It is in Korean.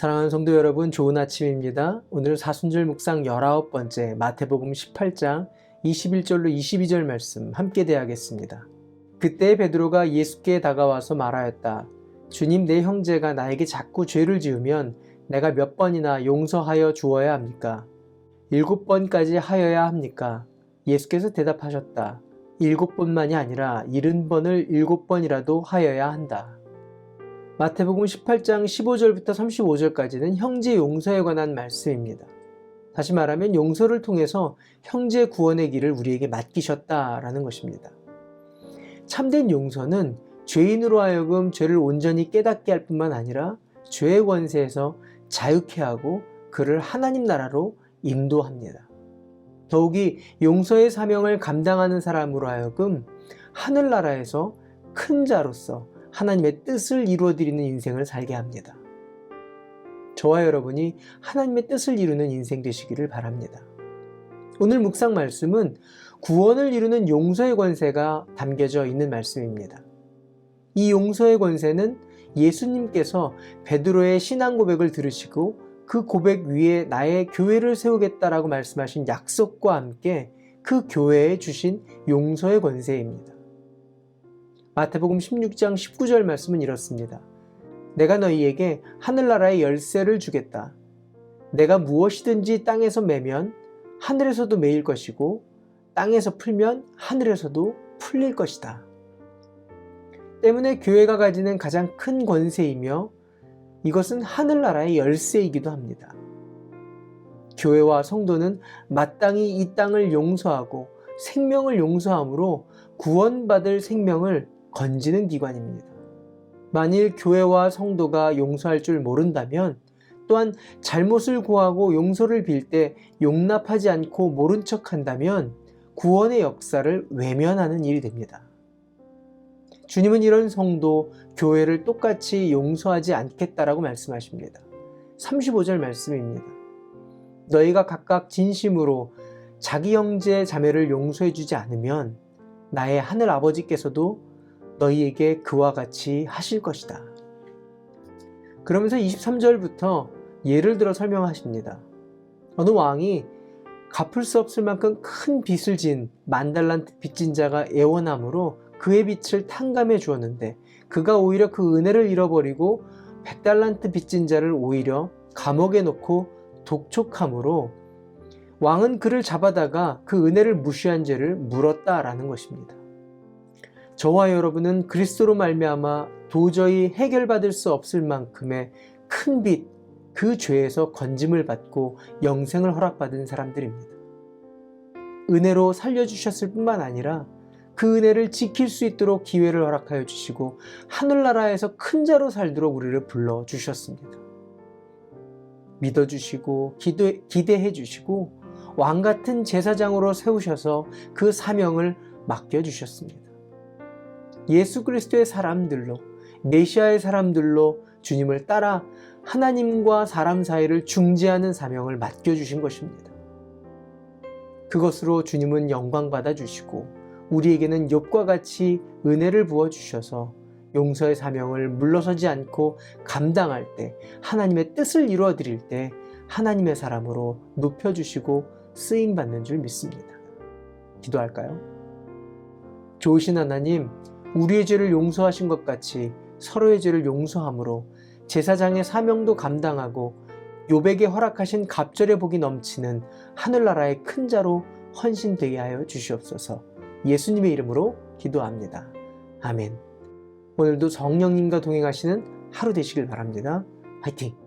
사랑하는 성도 여러분, 좋은 아침입니다. 오늘 사순절 묵상 19번째 마태복음 18장 21절로 22절 말씀 함께 대하겠습니다. 그때 베드로가 예수께 다가와서 말하였다. 주님, 내 형제가 나에게 자꾸 죄를 지으면 내가 몇 번이나 용서하여 주어야 합니까? 일곱 번까지 하여야 합니까? 예수께서 대답하셨다. 일곱 번만이 아니라 일흔 번을 일곱 번이라도 하여야 한다. 마태복음 18장 15절부터 35절까지는 형제 용서에 관한 말씀입니다. 다시 말하면 용서를 통해서 형제 구원의 길을 우리에게 맡기셨다라는 것입니다. 참된 용서는 죄인으로 하여금 죄를 온전히 깨닫게 할 뿐만 아니라 죄의 권세에서 자유케 하고 그를 하나님 나라로 인도합니다. 더욱이 용서의 사명을 감당하는 사람으로 하여금 하늘나라에서 큰 자로서 하나님의 뜻을 이루어드리는 인생을 살게 합니다. 저와 여러분이 하나님의 뜻을 이루는 인생 되시기를 바랍니다. 오늘 묵상 말씀은 구원을 이루는 용서의 권세가 담겨져 있는 말씀입니다. 이 용서의 권세는 예수님께서 베드로의 신앙 고백을 들으시고 그 고백 위에 나의 교회를 세우겠다라고 말씀하신 약속과 함께 그 교회에 주신 용서의 권세입니다. 마태복음 16장 19절 말씀은 이렇습니다. 내가 너희에게 하늘나라의 열쇠를 주겠다. 내가 무엇이든지 땅에서 매면 하늘에서도 매일 것이고 땅에서 풀면 하늘에서도 풀릴 것이다. 때문에 교회가 가지는 가장 큰 권세이며 이것은 하늘나라의 열쇠이기도 합니다. 교회와 성도는 마땅히 이 땅을 용서하고 생명을 용서함으로 구원받을 생명을 건지는 기관입니다. 만일 교회와 성도가 용서할 줄 모른다면 또한 잘못을 구하고 용서를 빌 때 용납하지 않고 모른 척 한다면 구원의 역사를 외면하는 일이 됩니다. 주님은 이런 성도, 교회를 똑같이 용서하지 않겠다라고 말씀하십니다. 35절 말씀입니다. 너희가 각각 진심으로 자기 형제 자매를 용서해 주지 않으면 나의 하늘 아버지께서도 너희에게 그와 같이 하실 것이다. 그러면서 23절부터 예를 들어 설명하십니다. 어느 왕이 갚을 수 없을 만큼 큰 빚을 진 만달란트 빚진 자가 애원함으로 그의 빚을 탕감해 주었는데 그가 오히려 그 은혜를 잃어버리고 백달란트 빚진 자를 오히려 감옥에 놓고 독촉함으로 왕은 그를 잡아다가 그 은혜를 무시한 죄를 물었다라는 것입니다. 저와 여러분은 그리스도로 말미암아 도저히 해결받을 수 없을 만큼의 큰 빚, 그 죄에서 건짐을 받고 영생을 허락받은 사람들입니다. 은혜로 살려주셨을 뿐만 아니라 그 은혜를 지킬 수 있도록 기회를 허락하여 주시고 하늘나라에서 큰 자로 살도록 우리를 불러 주셨습니다. 믿어 주시고 기도, 기대해 주시고 왕 같은 제사장으로 세우셔서 그 사명을 맡겨 주셨습니다. 예수 그리스도의 사람들로 메시아의 사람들로 주님을 따라 하나님과 사람 사이를 중재하는 사명을 맡겨주신 것입니다. 그것으로 주님은 영광 받아 주시고 우리에게는 욥과 같이 은혜를 부어 주셔서 용서의 사명을 물러서지 않고 감당할 때 하나님의 뜻을 이루어 드릴 때 하나님의 사람으로 높여 주시고 쓰임 받는 줄 믿습니다. 기도할까요? 좋으신 하나님, 우리의 죄를 용서하신 것 같이 서로의 죄를 용서함으로 제사장의 사명도 감당하고 요백에 허락하신 갑절의 복이 넘치는 하늘나라의 큰 자로 헌신되게 하여 주시옵소서. 예수님의 이름으로 기도합니다. 아멘. 오늘도 성령님과 동행하시는 하루 되시길 바랍니다. 화이팅!